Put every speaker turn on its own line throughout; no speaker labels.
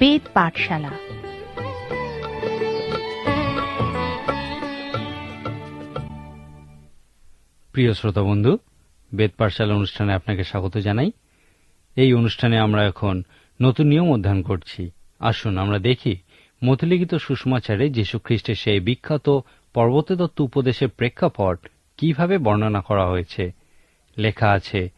বেদ পাঠশালা।
প্রিয় শ্রোতা বন্ধু, বেদ পাঠশালা অনুষ্ঠানে আপনাকে স্বাগত জানাই। এই অনুষ্ঠানে আমরা এখন নতুন নিয়ম অধ্যয়ন করছি। আসুন, আমরা দেখি মতিলিখিত সুষমাচারে যীশু খ্রিস্টের সেই বিখ্যাত পর্বতদত্ত উপদেশের প্রেক্ষাপট কীভাবে বর্ণনা করা হয়েছে। লেখা আছে,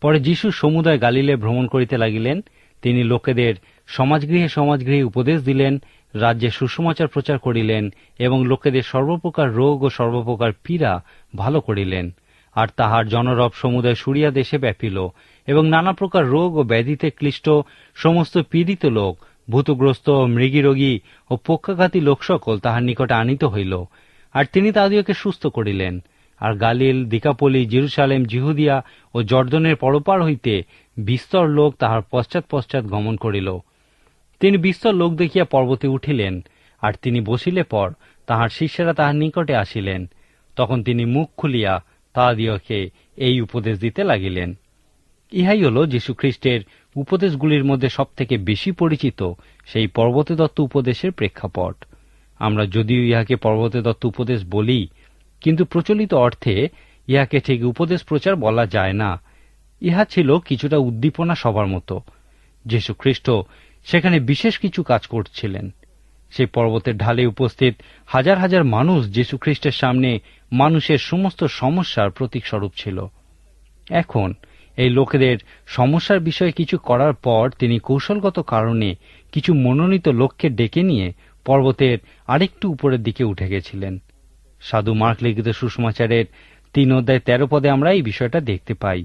পরে যীশু সমুদায় গালিলে ভ্রমণ করিতে লাগিলেন, তিনি লোকেদের সমাজগৃহে সমাজগৃহে উপদেশ দিলেন, রাজ্যে সুসমাচার প্রচার করিলেন এবং লোকেদের সর্বপ্রকার রোগ ও সর্বপ্রকার পীড়া ভালো করিলেন। আর তাহার জনরব সমুদায় সুরিয়া দেশে ব্যাপিল এবং নানা প্রকার রোগ ও ব্যাধিতে ক্লিষ্ট সমস্ত পীড়িত লোক, ভূতগ্রস্ত মৃগীরোগী ও পক্ষাঘাতী লোক সকল তাহার নিকটে আনিত হইল। আর তিনি তাদিওকে সুস্থ করিলেন। আর গালিল, দিকাপলি, জিরুসালেম, জিহুদিয়া ও জর্দনের পরপার হইতে বিস্তর লোক তাহার পশ্চাৎ পশ্চাৎ গমন করিল। তিনি বিস্তর লোক দেখিয়া পর্বতে উঠিলেন, আর তিনি বসিলে পর তাহার শিষ্যেরা তাহার নিকটে আসিলেন। তখন তিনি মুখ খুলিয়া তাহাদিওকে এই উপদেশ দিতে লাগিলেন। ইহাই হল যীশুখ্রিস্টের উপদেশগুলির মধ্যে সবথেকে বেশি পরিচিত সেই পর্বতে দত্ত উপদেশের প্রেক্ষাপট। আমরা যদিও ইহাকে পর্বতে দত্ত উপদেশ বলি, কিন্তু প্রচলিত অর্থে ইহাকে ঠিক উপদেশ প্রচার বলা যায় না। ইহা ছিল কিছুটা উদ্দীপনা সবার মতো। যীশু খ্রিস্ট সেখানে বিশেষ কিছু কাজ করছিলেন। সেই পর্বতের ঢালে উপস্থিত হাজার হাজার মানুষ যীশু খ্রিস্টের সামনে মানুষের সমস্ত সমস্যার প্রতীকস্বরূপ ছিল। এখন এই লোকেদের সমস্যার বিষয়ে কিছু করার পর তিনি কৌশলগত কারণে কিছু মনোনীত লোককে ডেকে নিয়ে পর্বতের আরেকটু উপরের দিকে উঠে গেছিলেন। সাধু মার্ক লিখিত সুষমাচারের তিন অধ্যায় তেরো পদে আমরা এই বিষয়টা দেখতে পাই।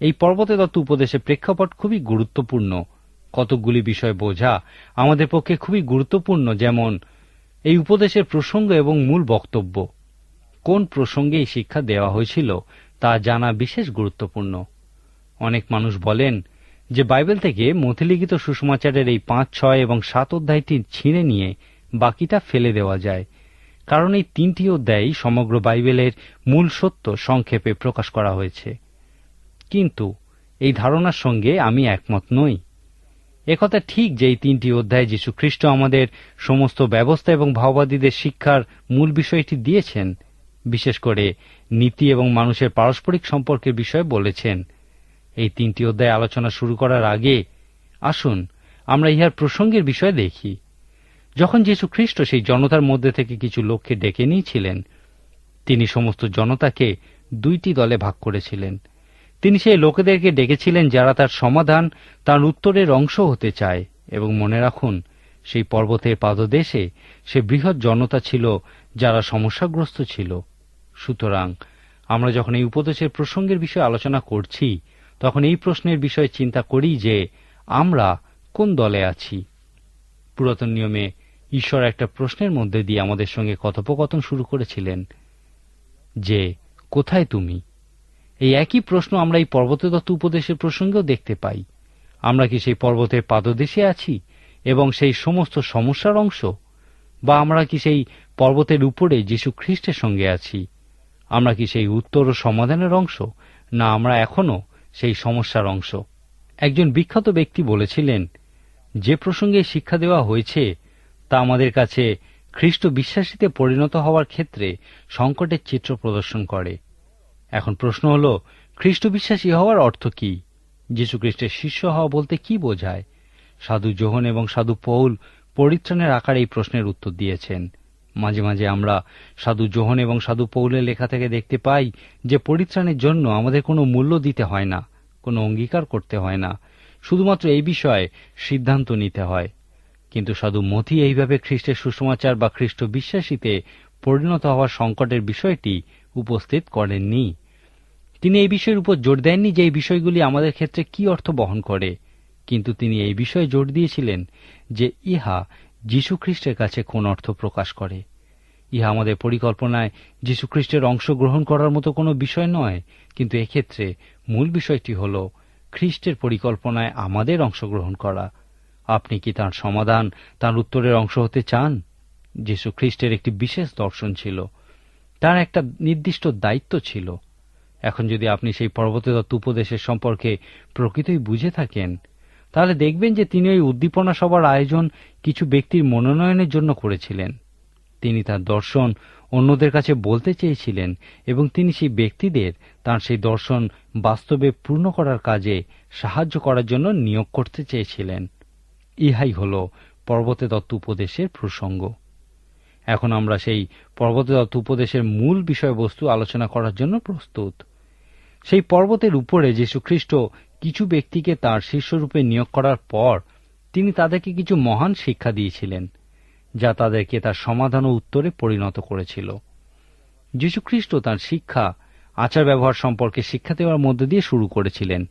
এই পর্বতে দত্ত উপদেশের প্রেক্ষাপট খুবই গুরুত্বপূর্ণ। কতকগুলি বিষয় বোঝা আমাদের পক্ষে খুবই গুরুত্বপূর্ণ, যেমন এই উপদেশের প্রসঙ্গ এবং মূল বক্তব্য। কোন প্রসঙ্গে এই শিক্ষা দেওয়া হয়েছিল তা জানা বিশেষ গুরুত্বপূর্ণ। অনেক মানুষ বলেন যে বাইবেল থেকে মথিলিখিত সুষমাচারের এই পাঁচ, ছয় এবং সাত অধ্যায়টি ছিঁড়ে নিয়ে বাকিটা ফেলে দেওয়া যায়, কারণ এই তিনটি অধ্যায়ই সমগ্র বাইবেলের মূল সত্য সংক্ষেপে প্রকাশ করা হয়েছে। কিন্তু এই ধারণার সঙ্গে আমি একমত নই। একথা ঠিক যে এই তিনটি অধ্যায় যীশু খ্রিস্ট আমাদের সমস্ত ব্যবস্থা এবং ভাওবাদীদের শিক্ষার মূল বিষয়টি দিয়েছেন, বিশেষ করে নীতি এবং মানুষের পারস্পরিক সম্পর্কের বিষয়ে বলেছেন। এই তিনটি অধ্যায় আলোচনা শুরু করার আগে আসুন আমরা ইহার প্রসঙ্গের বিষয়ে দেখি। যখন যীশু খ্রিস্ট সেই জনতার মধ্যে থেকে কিছু লোককে ডেকে নিয়েছিলেন, তিনি সমস্ত জনতাকে দুইটি দলে ভাগ করেছিলেন। তিনি সেই লোকেদেরকে ডেকেছিলেন যারা তার সমাধান, তার উত্তরের অংশ হতে চায়। এবং মনে রাখুন, সেই পর্বতের পাদদেশে সে বৃহৎ জনতা ছিল যারা সমস্যাগ্রস্ত ছিল। সুতরাং আমরা যখন এই উপদেশের প্রসঙ্গের বিষয়ে আলোচনা করছি, তখন এই প্রশ্নের বিষয়ে চিন্তা করি যে আমরা কোন দলে আছি। পুরাতন নিয়মে ঈশ্বর একটা প্রশ্নের মধ্যে দিয়ে আমাদের সঙ্গে কথোপকথন শুরু করেছিলেন যে, কোথায় তুমি? এই একই প্রশ্ন আমরা এই পর্বতদত্ত উপদেশের প্রসঙ্গেও দেখতে পাই। আমরা কি সেই পর্বতের পাদদেশে আছি এবং সেই সমস্ত সমস্যার অংশ? বা আমরা কি সেই পর্বতের উপরে যীশু খ্রিস্টের সঙ্গে আছি? আমরা কি সেই উত্তর ও সমাধানের অংশ? না, আমরা এখনও সেই সমস্যার অংশ। একজন বিখ্যাত ব্যক্তি বলেছিলেন, যে প্রসঙ্গে শিক্ষা দেওয়া হয়েছে, তা আমাদের কাছে খ্রিস্ট বিশ্বাসীতে পরিণত হওয়ার ক্ষেত্রে সংকটের চিত্র প্রদর্শন করে। এখন প্রশ্ন হল, খ্রিস্ট বিশ্বাসী হওয়ার অর্থ কি? যীশু খ্রিস্টের শিষ্য হওয়া বলতে কি বোঝায়? সাধু যোহন এবং সাধু পৌল পরিত্রাণের আকারে এই প্রশ্নের উত্তর দিয়েছেন। মাঝে মাঝে আমরা সাধু যোহন এবং সাধু পৌলের লেখা থেকে দেখতে পাই যে পরিত্রাণের জন্য আমাদের কোনো মূল্য দিতে হয় না, কোনো অঙ্গীকার করতে হয় না, শুধুমাত্র এই বিষয়ে সিদ্ধান্ত নিতে হয়। কিন্তু সাধু মথি এইভাবে খ্রিস্টের সুসমাচার বা খ্রিস্ট বিশ্বাসীতে পরিণত হওয়ার সংকটের বিষয়টি উপস্থিত করেননি। তিনি এই বিষয়ের উপর জোর দেননি যে এই বিষয়গুলি আমাদের ক্ষেত্রে কি অর্থ বহন করে। কিন্তু তিনি এই বিষয়ে জোর দিয়েছিলেন যে ইহা যীশুখ্রিস্টের কাছে কোন অর্থ প্রকাশ করে। ইহা আমাদের পরিকল্পনায় যীশুখ্রিস্টের অংশগ্রহণ করার মতো কোনো বিষয় নয়, কিন্তু এক্ষেত্রে মূল বিষয়টি হল খ্রিস্টের পরিকল্পনায় আমাদের অংশগ্রহণ করা। আপনি কি তার সমাধান, তার উত্তরের অংশ হতে চান? যীশু খ্রিস্টের একটি বিশেষ দর্শন ছিল। তার একটা নির্দিষ্ট দায়িত্ব ছিল। এখন যদি আপনি সেই পর্বতদত্ত উপদেশের সম্পর্কে প্রকৃতই বুঝে থাকেন, তাহলে দেখবেন যে তিনি ওই উদ্দীপনা সভার আয়োজন কিছু ব্যক্তির মনোনয়নের জন্য করেছিলেন। তিনি তার দর্শন অন্যদের কাছে বলতে চেয়েছিলেন এবং তিনি সেই ব্যক্তিদের তার সেই দর্শন বাস্তবে পূর্ণ করার কাজে সাহায্য করার জন্য নিয়োগ করতে চেয়েছিলেন। ইহাই হল পর্বতে দত্ত উপদেশের প্রসঙ্গ। এখন আমরা সেই পর্বতে দত্ত উপদেশের মূল বিষয়বস্তু আলোচনা করার জন্য প্রস্তুত। সেই পর্বতের উপরে যীশুখ্রিস্ট কিছু ব্যক্তিকে তার শিষ্যরূপে নিয়োগ করার পর তিনি তাদেরকে কিছু মহান শিক্ষা দিয়েছিলেন, যা তাদেরকে তার সমাধান ও উত্তরে পরিণত করেছিল। যীশুখ্রিস্ট তার শিক্ষা আচার ব্যবহার সম্পর্কে শিক্ষা দেওয়ার মধ্যে দিয়ে শুরু করেছিলেন।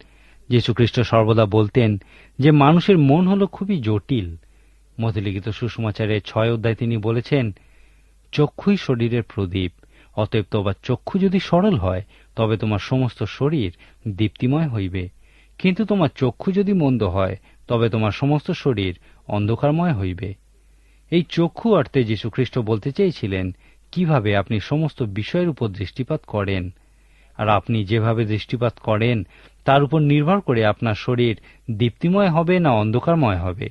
যীশুখ্রিস্ট সর্বদা বলতেন যে মানুষের মন হল খুবই জটিল। মধ্যলিখিত সুষমাচারের ছয় অধ্যায় তিনি বলেছেন, চক্ষুই শরীরের প্রদীপ, অতএব তোমার চক্ষু যদি সরল হয় তবে তোমার সমস্ত শরীর দীপ্তিময় হইবে। কিন্তু তোমার চক্ষু যদি মন্দ হয়, তবে তোমার সমস্ত শরীর অন্ধকারময় হইবে। এই চক্ষু অর্থে যীশুখ্রিস্ট বলতে চেয়েছিলেন, কীভাবে আপনি সমস্ত বিষয়ের উপর দৃষ্টিপাত করেন? আর আপনি যেভাবে দৃষ্টিপাত করেন, তার উপর নির্ভর করে আপনার শরীর দীপ্তিময় হবে না অন্ধকারময় হবে।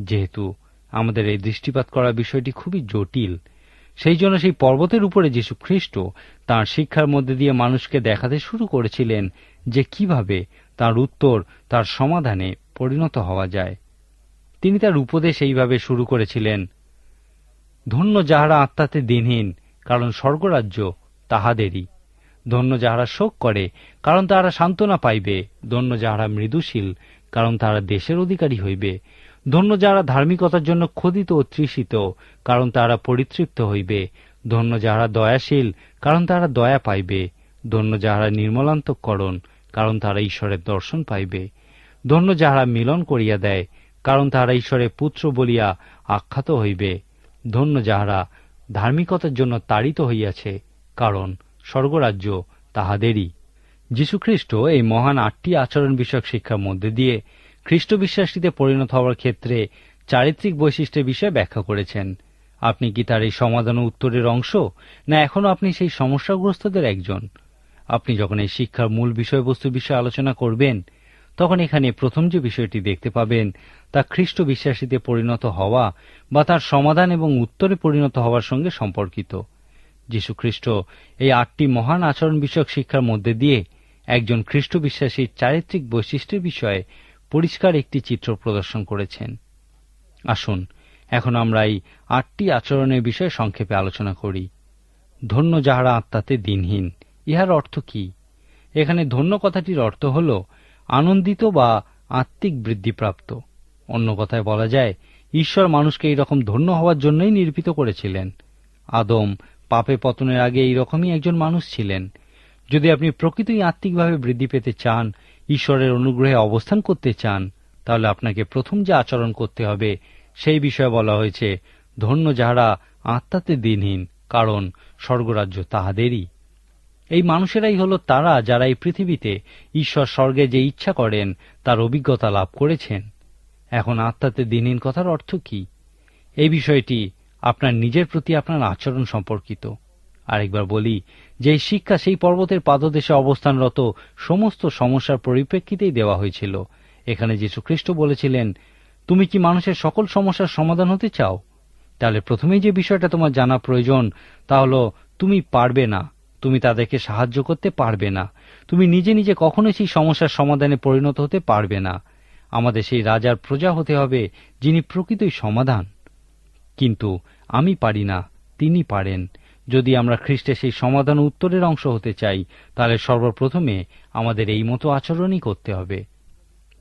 যেহেতু আমাদের এই দৃষ্টিপাত করার বিষয়টি খুবই জটিল সেই জন্য সেই পর্বতের উপরে যীশু খ্রিস্ট তাঁর শিক্ষার মধ্যে দিয়ে মানুষকে দেখাতে শুরু করেছিলেন যে কীভাবে তার উত্তর, তার সমাধানে পরিণত হওয়া যায়। তিনি তার উপদেশ এইভাবে শুরু করেছিলেন, ধন্য যাহারা আত্মাতে দিনহীন, কারণ স্বর্গরাজ্য তাহাদেরই। ধন্য যাহারা শোক করে, কারণ তাহারা সান্ত্বনা পাইবে। ধন্য যাহারা মৃদুশীল, কারণ তাহারা দেশের অধিকারী হইবে। ধন্য যাহারা ধার্মিকতার জন্য ক্ষোধিত ও তৃষিত, কারণ তারা পরিতৃপ্ত হইবে। ধন্য যাহারা দয়াশীল, কারণ তারা দয়া পাইবে। ধন্য যাহারা নির্মলান্তকরণ, কারণ তাহারা ঈশ্বরের দর্শন পাইবে। ধন্য যাহারা মিলন করিয়া দেয়, কারণ তাহারা ঈশ্বরের পুত্র বলিয়া আখ্যাত হইবে। ধন্য যাহারা ধার্মিকতার জন্য তাড়িত হইয়াছে, কারণ স্বর্গরাজ্য তাহাদেরই। যীশুখ্রিস্ট এই মহান আটটি আচরণ বিষয়ক শিক্ষার মধ্যে দিয়ে খ্রিস্ট বিশ্বাসীতে পরিণত হওয়ার ক্ষেত্রে চারিত্রিক বৈশিষ্ট্যের বিষয়ে ব্যাখ্যা করেছেন। আপনি কি তার এই সমাধান উত্তরের অংশ, না এখনও আপনি সেই সমস্যাগ্রস্তদের একজন? আপনি যখন এই শিক্ষার মূল বিষয়বস্তু বিষয়ে আলোচনা করবেন, তখন এখানে প্রথম যে বিষয়টি দেখতে পাবেন, তা খ্রিস্ট বিশ্বাসীতে পরিণত হওয়া বা তার সমাধান এবং উত্তরে পরিণত হওয়ার সঙ্গে সম্পর্কিত। যীশুখ্রিস্ট এই আটটি মহান আচরণ বিষয়ক শিক্ষার মধ্যে দিয়ে একজন খ্রিস্ট বিশ্বাসীর চারিত্রিক বৈশিষ্ট্যের বিষয়ে পরিষ্কার একটি চিত্র প্রদর্শন করেছেন। আসুন, এখন আমরা এই আটটি আচরণের বিষয়ে সংক্ষেপে আলোচনা করি। ধন্য যাহারা আত্মাতে দিনহীন, ইহার অর্থ কি? এখানে ধন্য কথাটির অর্থ হল আনন্দিত বা আত্মিক বৃদ্ধিপ্রাপ্ত। অন্য কথায় বলা যায়, ঈশ্বর মানুষকে এইরকম ধন্য হওয়ার জন্যই নির্মিত করেছিলেন। আদম, পাপে পতনের আগে এইরকমই একজন মানুষ ছিলেন। যদি আপনি প্রকৃতই আত্মিকভাবে বৃদ্ধি পেতে চান ঈশ্বরের অনুগ্রহে অবস্থান করতে চান, তাহলে আপনাকে প্রথম যে আচরণ করতে হবে, সেই বিষয়ে বলা হয়েছে, ধন্য যাহারা আত্মাতে দিনহীন, কারণ স্বর্গরাজ্য তাহাদেরই। এই মানুষেরাই হল তারা যারা এই পৃথিবীতে ঈশ্বর স্বর্গে যে ইচ্ছা করেন, তার অভিজ্ঞতা লাভ করেছেন। এখন আত্মাতে দিনহীন কথার অর্থ কি? এই বিষয়টি আপনার নিজের প্রতি আপনার আচরণ সম্পর্কিত। আরেকবার বলি যে শিক্ষা সেই পর্বতের পাদদেশে অবস্থানরত সমস্ত সমস্যার পরিপ্রেক্ষিতেই দেওয়া হয়েছিল। এখানে খ্রিস্ট বলেছিলেন, তুমি কি মানুষের সকল সমস্যার সমাধান হতে চাও? তাহলে প্রথমেই যে বিষয়টা তোমার জানা প্রয়োজন, তা হল, তুমি পারবে না। তুমি তাদেরকে সাহায্য করতে পারবে না। তুমি নিজে নিজে কখনোই সেই সমস্যার সমাধানে পরিণত হতে পারবে না। আমাদের সেই রাজার প্রজা হতে হবে, যিনি প্রকৃতই সমাধান। কিন্তু আমি পারি না, তিনি পারেন। যদি আমরা খ্রিস্টের সেই সমাধান উত্তরের অংশ হতে চাই, তাহলে সর্বপ্রথমে আমাদের এই মতো আচরণই করতে হবে।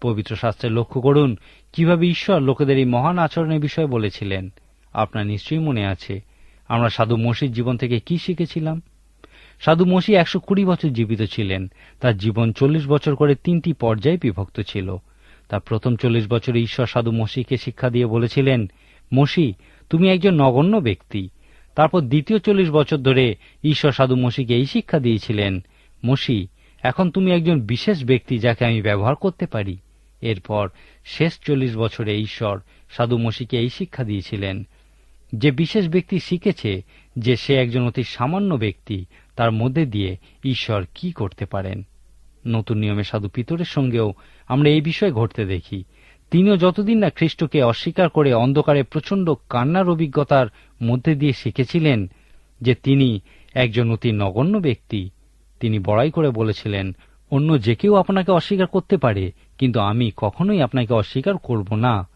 পবিত্র শাস্ত্রে লক্ষ্য করুন, কীভাবে ঈশ্বর লোকেদের এই মহান আচরণের বিষয়ে বলেছিলেন। আপনার নিশ্চয়ই মনে আছে, আমরা সাধু মসির জীবন থেকে কি শিখেছিলাম? সাধু মসি একশো কুড়ি বছর জীবিত ছিলেন, তার জীবন চল্লিশ বছর করে তিনটি পর্যায়ে বিভক্ত ছিল। তার প্রথম চল্লিশ বছরে ঈশ্বর সাধু মসিকে শিক্ষা দিয়ে বলেছিলেন, মসি, তুমি একজন নগণ্য ব্যক্তি। তারপর দ্বিতীয় চল্লিশ বছর ধরে ঈশ্বর সাধু মসিকে এই শিক্ষা দিয়েছিলেন, মসি, এখন তুমি একজন বিশেষ ব্যক্তি যাকে আমি ব্যবহার করতে পারি। এরপর শেষ চল্লিশ বছরে ঈশ্বর সাধু মসিকে এই শিক্ষা দিয়েছিলেন, যে বিশেষ ব্যক্তি শিখেছে যে সে একজন অতি সামান্য ব্যক্তি, তার মধ্যে দিয়ে ঈশ্বর কি করতে পারেন? নতুন নিয়মে সাধু পিতরের সঙ্গেও আমরা এই বিষয়ে ঘটতে দেখি। তিনিও যতদিন না খ্রিস্টকে অস্বীকার করে অন্ধকারে প্রচণ্ড কান্নার অভিজ্ঞতার মধ্যে দিয়ে শিখেছিলেন যে তিনি একজন অতি নগণ্য ব্যক্তি, তিনি বড়াই করে বলেছিলেন, অন্য যে কেউ আপনাকে অস্বীকার করতে পারে, কিন্তু আমি কখনোই আপনাকে অস্বীকার করব না।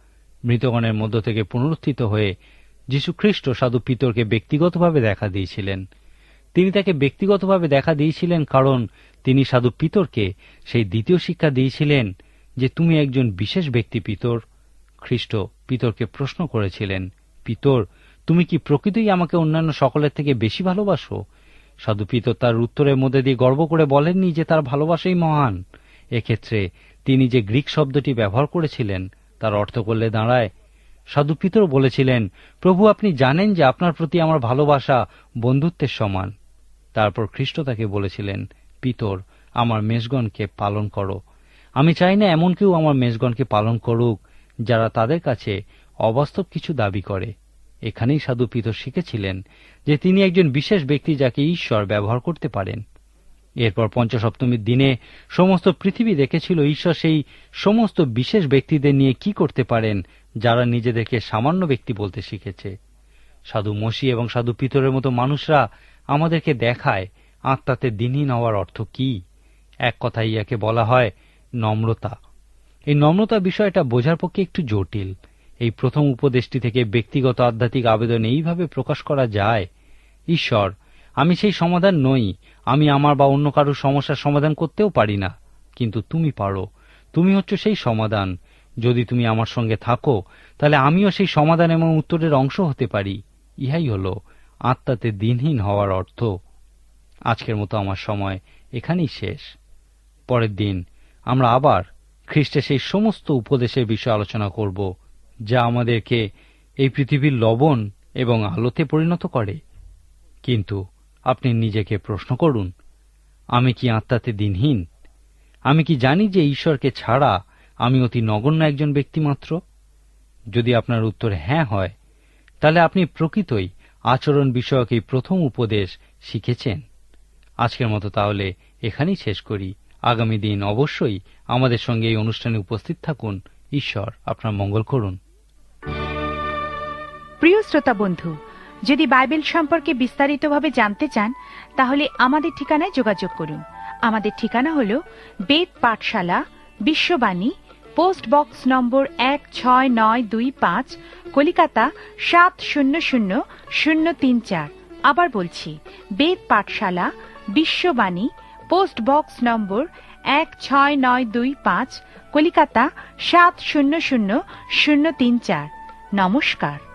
মৃতগণের মধ্য থেকে পুনরুত্থিত হয়ে যীশু খ্রিস্ট সাধু পিতরকে ব্যক্তিগতভাবে দেখা দিয়েছিলেন। তিনি তাকে ব্যক্তিগতভাবে দেখা দিয়েছিলেন কারণ তিনি সাধু পিতরকে সেই দ্বিতীয় শিক্ষা দিয়েছিলেন যে তুমি একজন বিশেষ ব্যক্তি, পিতর। খ্রিস্ট পিতরকে প্রশ্ন করেছিলেন, পিতর, তুমি কি প্রকৃতই আমাকে অন্যান্য সকলের থেকে বেশি ভালোবাসো? সাধু পিতর তার উত্তরের মধ্যে দিয়ে গর্ব করে বলেননি যে তার ভালোবাসাই মহান। এক্ষেত্রে তিনি যে গ্রিক শব্দটি ব্যবহার করেছিলেন, তার অর্থ করলে দাঁড়ায়। সাধু পিতর বলেছিলেন, প্রভু, আপনি জানেন যে আপনার প্রতি আমার ভালোবাসা বন্ধুত্বের সমান। তারপর খ্রিস্ট তাকে বলেছিলেন, পিতর, আমার মেষগণকে পালন করো। আমি চাই না এমন কেউ আমার মেষগণকে পালন করুক, যারা তাদের কাছে অবাস্তব কিছু দাবি করে। এখানেই সাধু পিতর শিখেছিলেন যে তিনি একজন বিশেষ ব্যক্তি যাকে ঈশ্বর ব্যবহার করতে পারেন। এরপর পঞ্চসপ্তমীর দিনে সমস্ত পৃথিবী দেখেছিল ঈশ্বর সেই সমস্ত বিশেষ ব্যক্তিদের নিয়ে কি করতে পারেন, যারা নিজেদেরকে সামান্য ব্যক্তি বলতে শিখেছে। সাধু মসি এবং সাধু পিতরের মতো মানুষরা আমাদেরকে দেখায়, আত্মাতে দিনহীন হওয়ার অর্থ কি? এক কথায় ইয়াকে বলা হয় নম্রতা। এই নম্রতা বিষয়টা বোঝার পক্ষে একটু জটিল। এই প্রথম উপদেশটি থেকে ব্যক্তিগত আধ্যাত্মিক আবেদন এইভাবে প্রকাশ করা যায়, ঈশ্বর, আমি সেই সমাধান নই। আমি আমার বা অন্য কারোর সমস্যার সমাধান করতেও পারি না। কিন্তু তুমি পারো। তুমি হচ্ছে সেই সমাধান। যদি তুমি আমার সঙ্গে থাকো, তাহলে আমিও সেই সমাধান এবং উত্তরের অংশ হতে পারি। ইহাই হল আত্মাতে দিনহীন হওয়ার অর্থ। আজকের মতো আমার সময় এখানেই শেষ। পরের দিন আমরা আবার খ্রিস্টের সেই সমস্ত উপদেশের বিষয়ে আলোচনা করব, যা আমাদেরকে এই পৃথিবীর লবণ এবং আলোতে পরিণত করে। কিন্তু আপনি নিজেকে প্রশ্ন করুন, আমি কি আত্মাতে দিনহীন? আমি কি জানি যে ঈশ্বরকে ছাড়া আমি অতি নগণ্য একজন ব্যক্তি মাত্র? যদি আপনার উত্তর হ্যাঁ হয়, তাহলে আপনি প্রকৃতই আচরণ বিষয়ক এই প্রথম উপদেশ শিখেছেন। আজকের মতো তাহলে এখানেই শেষ করি। আগামী দিন অবশ্যই আমাদের সঙ্গে এই অনুষ্ঠানে উপস্থিত থাকুন। ঈশ্বর আপনার মঙ্গল করুন।
প্রিয় শ্রোতা বন্ধু, যদি বাইবেল সম্পর্কে বিস্তারিতভাবে জানতে চান, তাহলে আমাদের ঠিকানায় যোগাযোগ করুন। আমাদের ঠিকানা হল বেদ পাঠশালা, বিশ্ববাণী, পোস্ট বক্স নম্বর এক ছয় নয় দুই পাঁচ, কলিকাতা সাত শূন্য শূন্য শূন্য তিন চার। আবার বলছি, বেদ পাঠশালা, বিশ্ববাণী পোস্ট বক্স নম্বর এক ছয় নয় দুই পাঁচ, কলিকাতা সাত শূন্য শূন্য শূন্য তিন চার। নমস্কার।